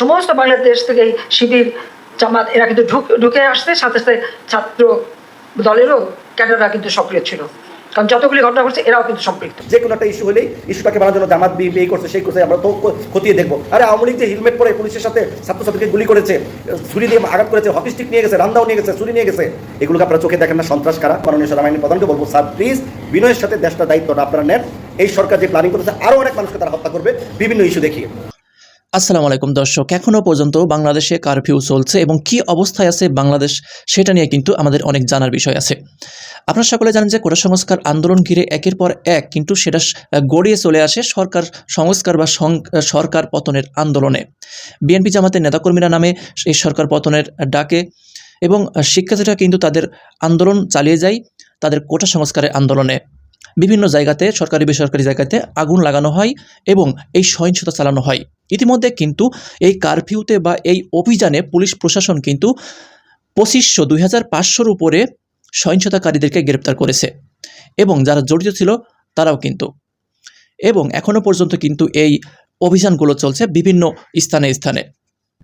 সমস্ত বাংলাদেশ থেকে শিবির জামাত এরা কিন্তু ঢুক আসছে, সাথে সাথে ছাত্র দলেরও ক্যাডাররা কিন্তু সক্রিয় ছিল। কারণ যতগুলি ঘটনা ঘটছে, এরাও কিন্তু সম্পৃক্ত। যে কোনো একটা ইস্যু হলেই ইস্যুটাকে বানার জন্য জামাত বিএনপি করছে, সেই করছে, আমরা তো খতিয়ে দেখব। আরে আওয়ামী লীগ যে হেলমেট পরে পুলিশের সাথে ছাত্রছাত্রীকে গুলি করেছে, ছুরি দিয়ে আঘাত করেছে, হকি স্টিক নিয়ে গেছে, রান্দাও নিয়ে গেছে, ছুরি নিয়ে গেছে, এগুলোকে আপনারা চোখে দেখেন না, সন্ত্রাস কারা? মাননীয় সেনাবাহিনী প্রধানকে বলব, স্যার প্লিজ বিনয়ের সাথে দেশটা দায়িত্বটা আপনারা নেন। এই সরকার যে প্ল্যানিং করেছে আরও অনেক মানুষকে তারা হত্যা করবে, বিভিন্ন ইস্যু দেখিয়ে। আসসালামু আলাইকুম দর্শক, এখনও পর্যন্ত বাংলাদেশে কারফিউ চলছে এবং কি অবস্থায় আছে বাংলাদেশ সেটা নিয়ে কিন্তু আমাদের অনেক জানার বিষয় আছে। আপনারা সকলে জানেন যে কোটা সংস্কার আন্দোলন ঘিরে একের পর এক কিন্তু সেটা গড়িয়ে চলে আসে সরকার সংস্কার বা সরকার পতনের আন্দোলনে। বিএনপি জামাতের নেতাকর্মীরা নামে এই সরকার পতনের ডাকে এবং শিক্ষার্থীরা কিন্তু তাদের আন্দোলন চালিয়ে যায় তাদের কোটা সংস্কারের আন্দোলনে। বিভিন্ন জায়গাতে, সরকারি বেসরকারি জায়গাতে আগুন লাগানো হয় এবং এই সহিংসতা চালানো হয়। ইতিমধ্যে কিন্তু এই কারফিউতে বা এই অভিযানে পুলিশ প্রশাসন কিন্তু পঁচিশশো দুই হাজার পাঁচশোর উপরে সহিংসতাকারীদেরকে গ্রেপ্তার করেছে এবং যারা জড়িত ছিল তারাও কিন্তু। এবং এখনও পর্যন্ত কিন্তু এই অভিযানগুলো চলছে বিভিন্ন স্থানে স্থানে।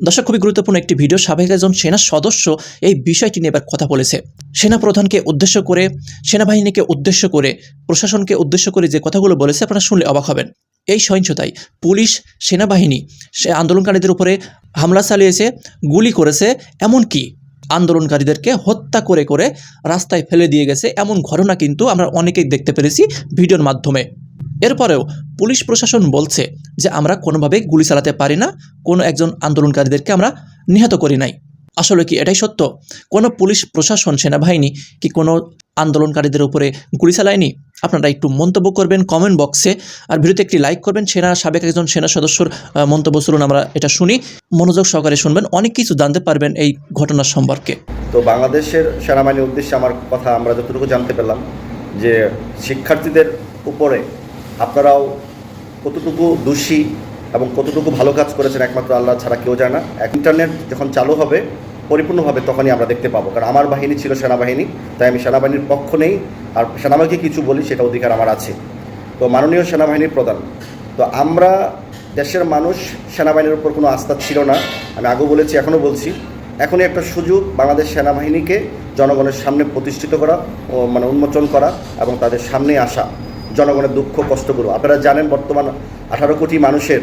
দর্শক, খুবই গুরুত্বপূর্ণ একটি ভিডিও। সাবেক একজন সেনা সদস্য এই বিষয়টি নিয়ে এবার কথা বলেছে। সেনা প্রধানকে উদ্দেশ্য করে, সেনাবাহিনীকে উদ্দেশ্য করে, প্রশাসনকে উদ্দেশ্য করে যে কথাগুলো বলেছে, আপনারা শুনলে অবাক হবেন। এই সহিংসতায় পুলিশ, সেনাবাহিনী, সে আন্দোলনকারীদের উপরে হামলা চালিয়েছে, গুলি করেছে, এমনকি আন্দোলনকারীদেরকে হত্যা করে করে রাস্তায় ফেলে দিয়ে গেছে। এমন ঘটনা কিন্তু আমরা অনেকেই দেখতে পেরেছি ভিডিওর মাধ্যমে। এরপরেও পুলিশ প্রশাসন বলছে যে আমরা কোনোভাবেই গুলি চালাতে পারি না, কোনো একজন আন্দোলনকারীদেরকে আমরা নিহত করি নাই। আসলে কি এটাই সত্য? কোনো পুলিশ, প্রশাসন, সেনাবাহিনী কি কোনো আন্দোলনকারীদের উপরে গুলি চালায়নি? আপনারা একটু মন্তব্য করবেন কমেন্ট বক্সে আর ভিডিওতে একটি লাইক করবেন। সেনা সাবেক একজন সেনা সদস্যর মন্তব্য শুনুন আমরা এটা শুনি। মনোযোগ সহকারে শুনবেন। অনেক কিছু জানতে পারবেন এই ঘটনার সম্পর্কে। তো বাংলাদেশের সেনাবাহিনীর উদ্দেশ্যে আমার কথা আমরা যতটুকু জানতে পেলাম যে শিক্ষার্থীদের উপরে আপনারাও কতটুকু দোষী এবং কতটুকু ভালো কাজ করেছেন একমাত্র আল্লাহ ছাড়া কেউ জানে এক ইন্টারনেট যখন চালু হবে, পরিপূর্ণভাবে তখনই আমরা দেখতে পাবো। কারণ আমার বাহিনী ছিল সেনাবাহিনী, তাই আমি সেনাবাহিনীর পক্ষ নেই। আর সেনাবাহিনীকে কিছু বলি, সেটা অধিকার আমার আছে। তো মাননীয় সেনাবাহিনীর প্রধান, তো আমরা দেশের মানুষ, সেনাবাহিনীর উপর কোনো আস্থা ছিল না। আমি আগেও বলেছি, এখনও বলছি। এখনই একটা সুযোগ বাংলাদেশ সেনাবাহিনীকে জনগণের সামনে প্রতিষ্ঠিত করা ও মানে উন্মোচন করা এবং তাদের সামনে আসা, জনগণের দুঃখ, কষ্টগুলো। আপনারা জানেন, বর্তমান আঠারো কোটি মানুষের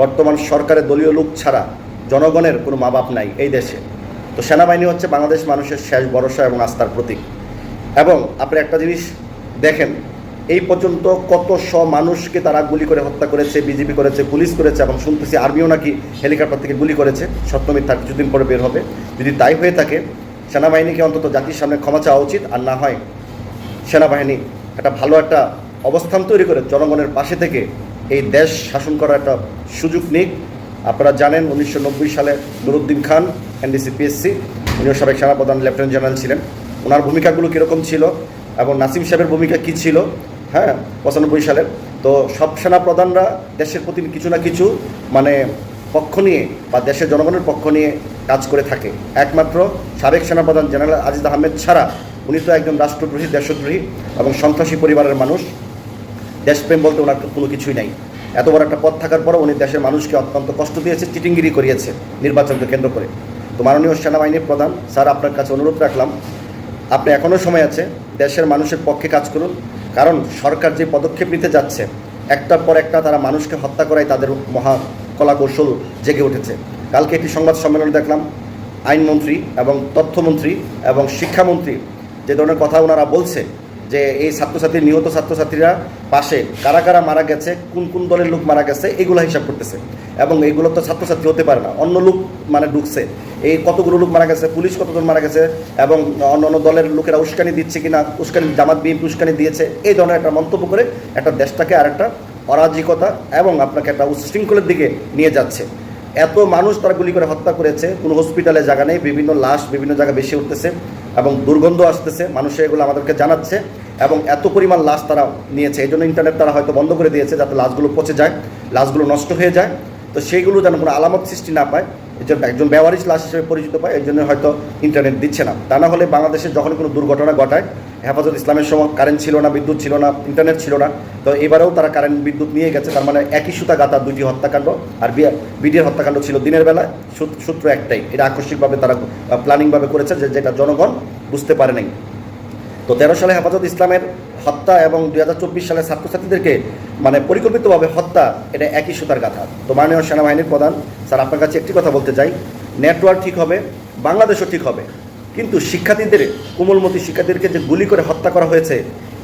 বর্তমান সরকারের দলীয় লোক ছাড়া জনগণের কোনো মা বাপ নাই এই দেশে। তো সেনাবাহিনী হচ্ছে বাংলাদেশ মানুষের শেষ ভরসা এবং আস্থার প্রতীক। এবং আপনি একটা জিনিস দেখেন, এই পর্যন্ত কত শ মানুষকে তারা গুলি করে হত্যা করেছে বিজেপি করেছে, পুলিশ করেছে এবং শুনতেছি আর্মিও নাকি হেলিকপ্টার থেকে গুলি করেছে। সত্য কিছুদিন পরে বের হবে। যদি তাই হয়ে থাকে, সেনাবাহিনীকে অন্তত জাতির সামনে ক্ষমা চাওয়া উচিত। আর না হয়, সেনাবাহিনী একটা ভালো একটা অবস্থান তৈরি করে জনগণের পাশে থেকে এই দেশ শাসন করার একটা সুযোগ নিক আপনারা জানেন উনিশশো নব্বই সালে নুরুদ্দিন খান, এনডিসি, পিএসসি, উনিও সাবেক সেনাপ্রধান, লেফটেন্যান্ট জেনারেল ছিলেন। ওনার ভূমিকাগুলো কীরকম ছিল এবং নাসিম সাহেবের ভূমিকা কী ছিল? হ্যাঁ পঁচানব্বই সালের তো সব সেনাপ্রধানরা দেশের প্রতি কিছু না কিছু মানে পক্ষ নিয়ে বা দেশের জনগণের পক্ষ নিয়ে কাজ করে থাকে। একমাত্র সাবেক সেনাপ্রধান জেনারেল আজিজ আহমেদ ছাড়া উনি তো একজন রাষ্ট্রদ্রোহী, দেশদ্রোহী এবং সন্ত্রাসী পরিবারের মানুষ। দেশপ্রেম বলতে ওনার কোনো কিছুই নাই। এত বড় একটা পদ থাকার পরও উনি দেশের মানুষকে অত্যন্ত কষ্ট দিয়েছে, চিটিংগিরি করিয়েছে নির্বাচনকে কেন্দ্র করে। তো মাননীয় সেনাবাহিনীর প্রধান, স্যার, আপনার কাছে অনুরোধ রাখলাম, আপনি এখনও সময় আছে দেশের মানুষের পক্ষে কাজ করুন। কারণ সরকার যে পদক্ষেপ নিতে যাচ্ছে, একটার পর একটা তারা মানুষকে হত্যা করায় তাদের মহা কলা কৌশল জেগে উঠেছে। কালকে একটি সংবাদ সম্মেলনে দেখলাম, আইনমন্ত্রী এবং তথ্যমন্ত্রী এবং শিক্ষামন্ত্রী যে ধরনের কথা ওনারা বলছে যে এই ছাত্রছাত্রী, নিহত ছাত্রছাত্রীরা পাশে কারা কারা মারা গেছে, কোন কোন দলের লোক মারা গেছে, এগুলো হিসাব করতেছে। এবং এগুলো তো ছাত্রছাত্রী হতে পারে না, অন্য লোক মানে ঢুকছে। এই কতগুলো লোক মারা গেছে, পুলিশ কতজন মারা গেছে, এবং অন্য অন্য দলের লোকেরা উস্কানি দিচ্ছে কিনা, উস্কানি, জামাত, বিএনপি উস্কানি দিয়েছে, এই ধরনের একটা মন্তব্য করে একটা দেশটাকে আরেকটা অরাজিকতা এবং আপনাকে একটা উচ্ছৃঙ্খলের দিকে নিয়ে যাচ্ছে। এত মানুষ তারা গুলি করে হত্যা করেছে, কোনো হসপিটালে জায়গা নেই, বিভিন্ন লাশ বিভিন্ন জায়গায় বেশি উঠতেছে এবং দুর্গন্ধ আসতেছে, মানুষে এগুলো আমাদেরকে জানাচ্ছে এবং এত পরিমাণ লাশ তারা নিয়েছে। এই জন্য ইন্টারনেট তারা হয়তো বন্ধ করে দিয়েছে যাতে লাশগুলো পচে যায়, লাশগুলো নষ্ট হয়ে যায়। তো সেইগুলো যেন কোনো আলামত সৃষ্টি না পায়, এই জন্য একজন ব্যবহারিক লাশ হিসেবে পরিচিত পায়, এই জন্য হয়তো ইন্টারনেট দিচ্ছে না। তা না হলে বাংলাদেশে যখন কোনো দুর্ঘটনা ঘটায় হেফাজত ইসলামের সময় কারেন্ট ছিল না, বিদ্যুৎ ছিল না ইন্টারনেট ছিল না, তো এবারেও তারা কারেন্ট বিদ্যুৎ নিয়ে গেছে, তার মানে একই সুতা গাতা দুটি হত্যাকাণ্ড, আর বিডিআর হত্যাকাণ্ড ছিল দিনের বেলা সূত্র একটাই, এটা আকস্মিকভাবে তারা প্ল্যানিংভাবে করেছে যে যেটা জনগণ বুঝতে পারে নাই। তো তেরো সালে হেফাজত ইসলামের হত্যা এবং দুই হাজার চব্বিশ সালে ছাত্রছাত্রীদেরকে মানে পরিকল্পিতভাবে হত্যা, এটা একই সুতার কথা তো মাননীয় সেনাবাহিনীর প্রধান, স্যার, আপনার কাছে একটি কথা বলতে চাই নেটওয়ার্ক ঠিক হবে, বাংলাদেশও ঠিক হবে। কিন্তু শিক্ষার্থীদের, কোমলমতি শিক্ষার্থীদেরকে যে গুলি করে হত্যা করা হয়েছে,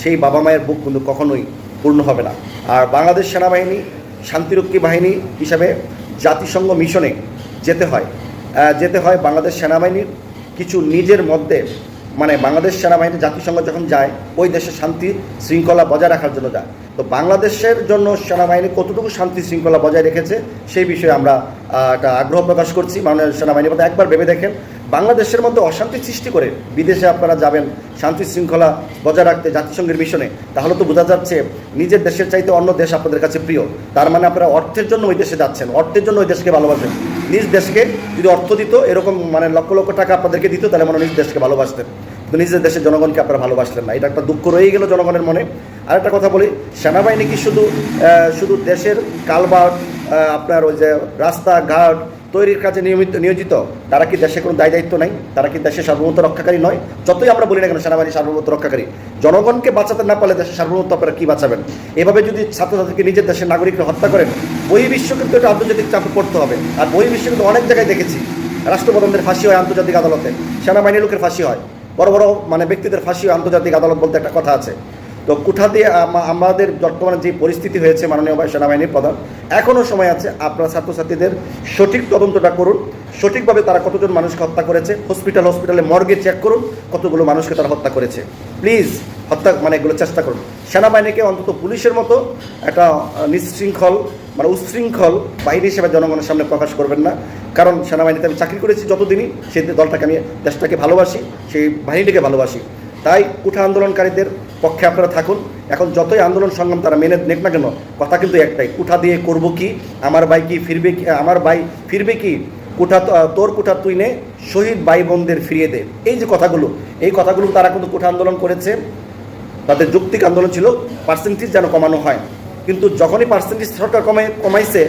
সেই বাবা মায়ের বুক কিন্তু কখনোই পূর্ণ হবে না। আর বাংলাদেশ সেনাবাহিনী শান্তিরক্ষী বাহিনী হিসাবে জাতিসংঘ মিশনে যেতে হয়। যেতে হয় বাংলাদেশ সেনাবাহিনীর কিছু নিজের মধ্যে মানে বাংলাদেশ সেনাবাহিনী জাতিসংঘ যখন যায়, ওই দেশে শান্তি শৃঙ্খলা বজায় রাখার জন্য যায়। তো বাংলাদেশের জন্য সেনাবাহিনী কতটুকু শান্তি শৃঙ্খলা বজায় রেখেছে, সেই বিষয়ে আমরা একটা আগ্রহ প্রকাশ করছি। মাননীয় সেনাবাহিনীর মধ্যে একবার ভেবে দেখেন বাংলাদেশের মধ্যে অশান্তি সৃষ্টি করে বিদেশে আপনারা যাবেন, শান্তি শৃঙ্খলা বজায় রাখতে জাতিসংঘের মিশনে, তাহলে তো বোঝা যাচ্ছে নিজের দেশের চাইতে অন্য দেশ আপনাদের কাছে প্রিয়। তার মানে আপনারা অর্থের জন্য ওই দেশে যাচ্ছেন, অর্থের জন্য ওই দেশকে ভালোবাসেন নিজ দেশকে যদি অর্থ দিত, এরকম মানে লক্ষ লক্ষ টাকা আপনাদেরকে দিত, তাহলে মানে নিজ দেশকে ভালোবাসতেন। কিন্তু নিজের দেশের জনগণকে আপনারা ভালোবাসলেন না। এটা একটা দুঃখ রয়েই গেল জনগণের মনে। আরেকটা কথা বলি, সেনাবাহিনী কি শুধু শুধু দেশের কালবার আপনার ওই যে রাস্তাঘাট তৈরির কাজে নিয়মিত, নিয়োজিত, তারা কি দেশে কোনো দায় দায়িত্ব নাই? তারা কি দেশের সার্বভৌমত্ব রক্ষাকারী নয়? যতই আমরা বলি না কেন, সেনাবাহিনী সার্বভৌমত্ব রক্ষাকারী। জনগণকে বাঁচাতে না পারলে দেশের সার্বভৌমত্ব আপনারা কী বাঁচাবেন? এভাবে যদি ছাত্রছাত্রীকে নিজের দেশের নাগরিকরা হত্যা করেন বহির্বিশ্ব কিন্তু এটা আন্তর্জাতিক চাপে পড়তে হবে। আর বহির্বিশ্ব কিন্তু অনেক জায়গায় দেখেছি। রাষ্ট্রপ্রধানদের ফাঁসি হয় আন্তর্জাতিক আদালতে। সেনাবাহিনীর লোকের ফাঁসি হয়। বড় বড় মানে ব্যক্তিদের ফাঁসি হয় আন্তর্জাতিক আদালত বলতে একটা কথা আছে। তো কুঠা দিয়ে আমাদের বর্তমানে যে পরিস্থিতি হয়েছে মাননীয় সেনাবাহিনীর প্রধান এখনও সময় আছে আপনারা ছাত্রছাত্রীদের সঠিক তদন্তটা করুন। সঠিকভাবে তারা কতজন মানুষকে হত্যা করেছে হসপিটাল হসপিটালে মর্গে চেক করুন, কতগুলো মানুষকে তারা হত্যা করেছে। প্লিজ হত্যা মানে এগুলো চেষ্টা করুন। সেনাবাহিনীকে অন্তত পুলিশের মতো একটা নিশৃঙ্খল মানে উচ্ছৃঙ্খল বাহিনী হিসেবে জনগণের সামনে প্রকাশ করবেন না। কারণ সেনাবাহিনীতে আমি চাকরি করেছি যতদিনই, সেই দলটাকে আমি, দেশটাকে ভালোবাসি, সেই বাহিনীটাকে ভালোবাসি। তাই উঠা আন্দোলনকারীদের পক্ষে আপনারা থাকুন। এখন যতই আন্দোলন সংগ্রাম তারা মেনে নেক না কেন, কথা কিন্তু একটাই, কুঠা দিয়ে করব কি, আমার ভাই কি ফিরবে কি, আমার ভাই ফিরবে কি, কুঠা তোর কুঠা তুই নে, শহীদ ভাই বোনদের ফিরিয়ে দে। এই যে কথাগুলো, এই কথাগুলো তারা কিন্তু কুঠা আন্দোলন করেছে। তাদের যৌক্তিক আন্দোলন ছিল পার্সেন্টেজ যেন কমানো হয়। কিন্তু যখনই পার্সেন্টেজ সরকার কমাই কমাইছে,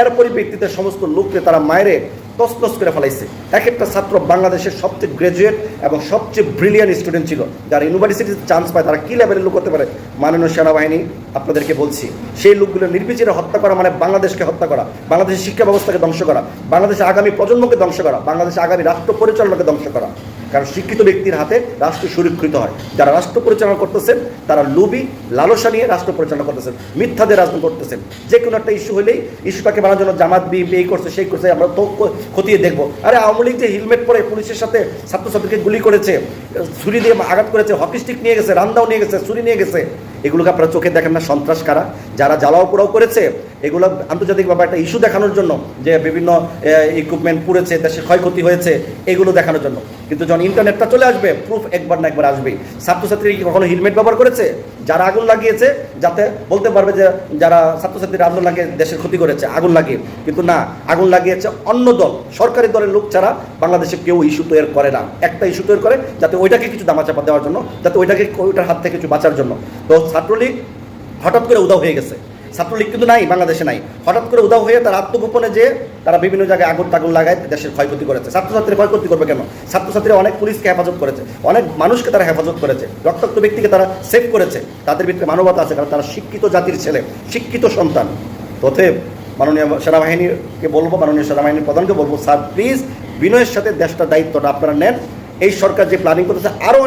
এর পরিপ্রেক্ষিতে সমস্ত লোককে তারা মায়েরে তসতস করে ফেলাইছে। এক একটা ছাত্র বাংলাদেশের সবচেয়ে গ্রাজুয়েট এবং সবচেয়ে ব্রিলিয়ান স্টুডেন্ট ছিল। যারা ইউনিভার্সিটিতে চান্স পায়, তারা কী লেভেলের লোক হতে পারে? মাননীয় সেনাবাহিনী, আপনাদেরকে বলছি, সেই লোকগুলো নির্বিচারে হত্যা করা মানে বাংলাদেশকে হত্যা করা, বাংলাদেশের শিক্ষা ব্যবস্থাকে ধ্বংস করা, বাংলাদেশের আগামী প্রজন্মকে ধ্বংস করা, বাংলাদেশের আগামী রাষ্ট্র পরিচালনাকে ধ্বংস করা। কারণ শিক্ষিত ব্যক্তির হাতে রাষ্ট্র সুরক্ষিত হয়। যারা রাষ্ট্র পরিচালনা করতেছেন, তারা লোভী, লালসা নিয়ে রাষ্ট্র পরিচালনা করতেছেন মিথ্যাদের রাজনীতি করতেছেন। যে কোনো একটা ইস্যু হলেই ইস্যুটাকে বানার জন্য জামাত বি এই করছে, সেই করছে, আমরা তো খতিয়ে দেখব। আরে আওয়ামী লীগ যে হেলমেট পরে পুলিশের সাথে ছাত্রছাত্রীকে গুলি করেছে, ছুরি দিয়ে আঘাত করেছে, হকি স্টিক নিয়ে গেছে রান্দাও নিয়ে গেছে, ছুরি নিয়ে গেছে এগুলোকে আপনারা চোখে দেখেন না, সন্ত্রাস কারা? যারা জ্বালাও পোড়াও করেছে, এগুলো আন্তর্জাতিকভাবে একটা ইস্যু দেখানোর জন্য, যে বিভিন্ন ইকুইপমেন্ট পুড়েছে, দেশে ক্ষয়ক্ষতি হয়েছে, এগুলো দেখানোর জন্য। কিন্তু যখন ইন্টারনেটটা চলে আসবে প্রুফ একবার না একবার আসবেই। ছাত্রছাত্রী কি কখনো হেলমেট ব্যবহার করেছে? যারা আগুন লাগিয়েছে, যাতে বলতে পারবে যে যারা ছাত্রছাত্রীরা আগুন লাগিয়ে দেশের ক্ষতি করেছে, আগুন লাগিয়ে। কিন্তু না, আগুন লাগিয়েছে অন্য দল। সরকারি দলের লোক ছাড়া বাংলাদেশে কেউ ইস্যু তৈরি করে না। একটা ইস্যু তৈরি করে যাতে ওইটাকে কিছু দামাচাপা দেওয়ার জন্য, যাতে ওইটাকে, ওইটার হাত থেকে কিছু বাঁচার জন্য। তো ছাত্রলীগ হঠাৎ করে উদাও হয়ে গেছে। ছাত্রলীগ কিন্তু নাই, বাংলাদেশে নাই। হঠাৎ করে উদাও হয়ে তারা আত্মগোপনে যে তারা বিভিন্ন জায়গায় আগুন টাগুন লাগায় দেশের ক্ষয়ক্ষতি করেছে। ছাত্রছাত্রীরা ক্ষয়ক্ষতি করবে কেন? ছাত্রছাত্রীরা অনেক পুলিশকে হেফাজত করেছে, অনেক মানুষকে তারা হেফাজত করেছে, রক্তাক্ত ব্যক্তিকে তারা সেভ করেছে। তাদের ভিতরে মানবতা আছে, কারণ তারা শিক্ষিত জাতির ছেলে, শিক্ষিত সন্তান। তথে মাননীয় সেনাবাহিনীকে বলব, মাননীয় সেনাবাহিনীর প্রধানকে বলব, স্যার প্লিজ বিনয়ের সাথে দেশটার দায়িত্বটা আপনারা নেন। এই সরকার যে প্ল্যানিং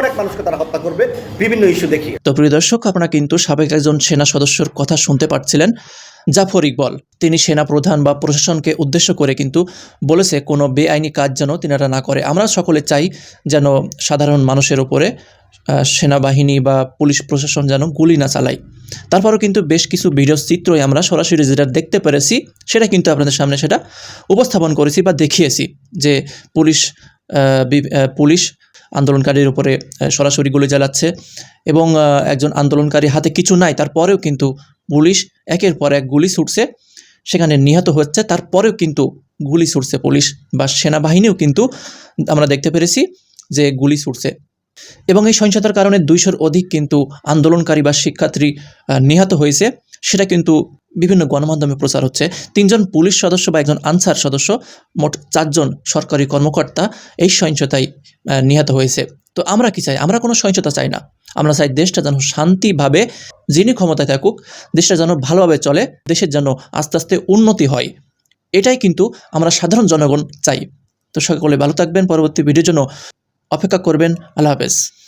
অনেক মানুষকে তারা হত্যা করবে, বিভিন্ন ইস্যু দেখিয়ে। তো প্রিয় দর্শক, আপনারা কিন্তু সাবেক একজন সেনা সদস্যর কথা শুনতে পাচ্ছিলেন জাফর ইকবল। তিনি সেনা প্রধান বা প্রশাসনকে উদ্দেশ্য করে কিন্তু বলেছে, কোনো বেআইনি কাজ যেন তিনারা না করে। আমরা সকলে চাই যেন সাধারণ মানুষের উপরে সেনাবাহিনী বা পুলিশ প্রশাসন যেন গুলি না চালায়। তারপরও কিন্তু বেশ কিছু ভিডিও চিত্রই আমরা সরাসরি যেটা দেখতে পেরেছি, সেটা কিন্তু আপনাদের সামনে সেটা উপস্থাপন করেছি বা দেখিয়েছি যে পুলিশ পুলিশ আন্দোলনকারীর উপরে সরাসরি গুলি চালাচ্ছে এবং একজন আন্দোলনকারী হাতে কিছু নাই, তারপরেও কিন্তু পুলিশ একের পর এক গুলি ছুটছে। সেখানে নিহত হচ্ছে, তারপরেও কিন্তু গুলি ছুটছে পুলিশ বা সেনাবাহিনীও কিন্তু আমরা দেখতে পেরেছি যে গুলি ছুটছে। এবং এই সহিংসতার কারণে দুইশোর অধিক কিন্তু আন্দোলনকারী বা শিক্ষার্থী নিহত হয়েছে। সেটা কিন্তু বিভিন্ন গণমাধ্যমে প্রচার হচ্ছে। তিনজন পুলিশ সদস্য বা একজন আনসার সদস্য, মোট চারজন সরকারি কর্মকর্তা এই সহিংসতায় নিহত হয়েছে। তো আমরা কি চাই? আমরা কোনো সহিংসতা চাই না। আমরা চাই দেশটা যেন শান্তিভাবে যিনি ক্ষমতায় থাকুক, দেশটা যেন ভালোভাবে চলে, দেশের যেন আস্তে আস্তে উন্নতি হয়। এটাই কিন্তু আমরা সাধারণ জনগণ চাই। তো সকলে ভালো থাকবেন। পরবর্তী ভিডিওর জন্য অপেক্ষা করবেন। আল্লাহ হাফেজ।